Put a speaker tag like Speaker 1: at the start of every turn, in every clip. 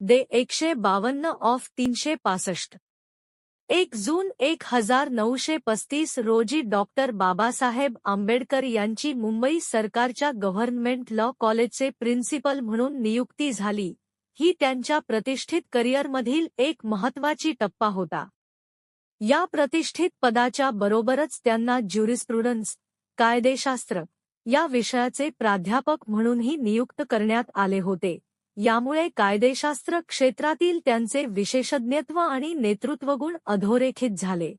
Speaker 1: दे एकशे बावन्न ऑफ तीनशे पासष्ट एक जून एक हजार नऊशे पस्तीस रोजी डॉक्टर बाबासाहेब आंबेडकर यांची मुंबई सरकारच्या गव्हर्नमेंट लॉ कॉलेजचे प्रिन्सिपल म्हणून नियुक्ती झाली. ही त्यांच्या प्रतिष्ठित करिअरमधील एक महत्त्वाची टप्पा होता. या प्रतिष्ठित पदाच्या बरोबरच त्यांना ज्युरिस्प्रुडन्स कायदेशास्त्र या विषयाचे प्राध्यापक म्हणूनही नियुक्त करण्यात आले होते. यामुळे कायदेशास्त्र क्षेत्रातील त्यांचे विशेषज्ञत्व आणि नेतृत्वगुण अधोरेखित झाले.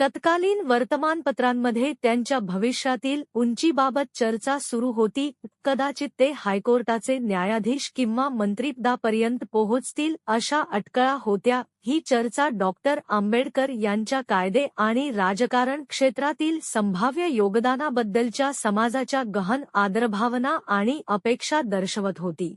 Speaker 1: तत्कालीन वर्तमानपत्रांमध्ये त्यांच्या भविष्यातील उंचीबाबत चर्चा सुरू होती कदाचित ते हायकोर्टाचे न्यायाधीश किंवा मंत्रीपदापर्यंत पोहोचतील अशा अटकळा होत्या ही चर्चा डॉक्टर आंबेडकर यांच्या कायदे आणि राजकारण क्षेत्रातील संभाव्य योगदानाबद्दलच्या समाजाच्या गहन आदरभावना आणि अपेक्षा दर्शवत होती.